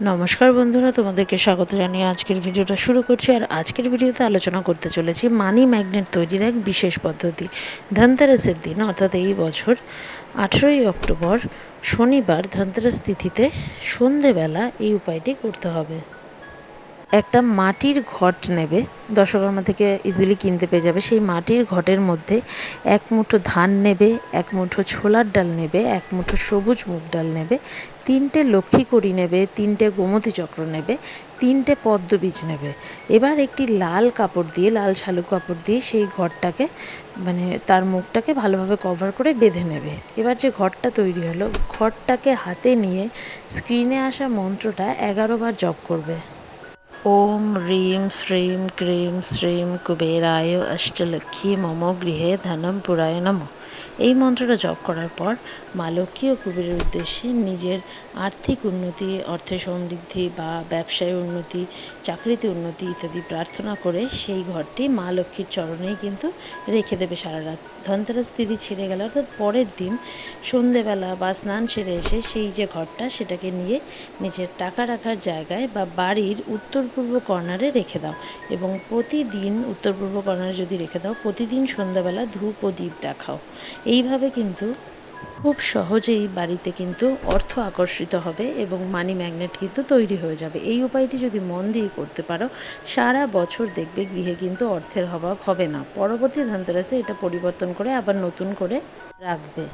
নমস্কার বন্ধুরা, তোমাদেরকে স্বাগত জানিয়ে আজকের ভিডিওটা শুরু করছি। আর আজকের ভিডিওতে আলোচনা করতে চলেছি মানি ম্যাগনেট তৈরির এক বিশেষ পদ্ধতি, ধনতেরাসের দিন, অর্থাৎ এই বছর আঠেরোই অক্টোবর শনিবার ধনতেরাস তিথিতে সন্ধেবেলা এই উপায়টি করতে হবে। একটা মাটির ঘট নেবে দশকর্মা থেকে ইজিলি কিনতে পেয়ে যাবে। সেই মাটির ঘটের মধ্যে এক মুঠো ধান নেবে, এক মুঠো ছোলার ডাল নেবে, এক মুঠো সবুজ মুগ ডাল নেবে, তিনটে লক্ষ্মী কড়ি নেবে, তিনটে গোমতী চক্র নেবে, তিনটে পদ্ম বীজ নেবে। এবার একটি লাল কাপড় দিয়ে, লাল শালু কাপড় দিয়ে সেই ঘরটাকে মানে তার মুখটাকে ভালোভাবে কভার করে বেঁধে নেবে। এবার যে ঘরটা তৈরি হলো, ঘরটাকে হাতে নিয়ে স্ক্রিনে আসা মন্ত্রটা এগারো বার জপ করবে। ओम रीम श्रीम क्रीं श्रीं कुबेराय अष्टलक्षी मम गृह धनम पुराय नमः। এই মন্ত্রটা জপ করার পর মা লক্ষ্মী ও কুবেরের উদ্দেশ্যে নিজের আর্থিক উন্নতি, অর্থে সমৃদ্ধি বা ব্যবসায় উন্নতি, চাকরিতে উন্নতি ইত্যাদি প্রার্থনা করে সেই ঘরটি মা লক্ষ্মীর চরণেই কিন্তু রেখে দেবে। সারা রাত ধনতেরাস তিথি ছেড়ে গেলে, অর্থাৎ পরের দিন সন্ধেবেলা বা স্নান সেরে এসে সেই যে ঘরটা সেটাকে নিয়ে নিজের টাকা রাখার জায়গায় বা বাড়ির উত্তর পূর্ব কর্নারে রেখে দাও এবং প্রতিদিন উত্তর পূর্ব কর্নারে যদি রেখে দাও, প্রতিদিন সন্ধ্যাবেলা ধূপ ও দ্বীপ দেখাও। এইভাবে কিন্তু খুব সহজেই বাড়িতে কিন্তু অর্থ আকর্ষিত হবে এবং মানি ম্যাগনেট কিন্তু তৈরি হয়ে যাবে। এই উপায়টি যদি মন দিয়ে করতে পারো, সারা বছর দেখবে গৃহে কিন্তু অর্থের অভাব হবে না। পরবর্তী ধনতেরাসে এটা পরিবর্তন করে আবার নতুন করে রাখবে।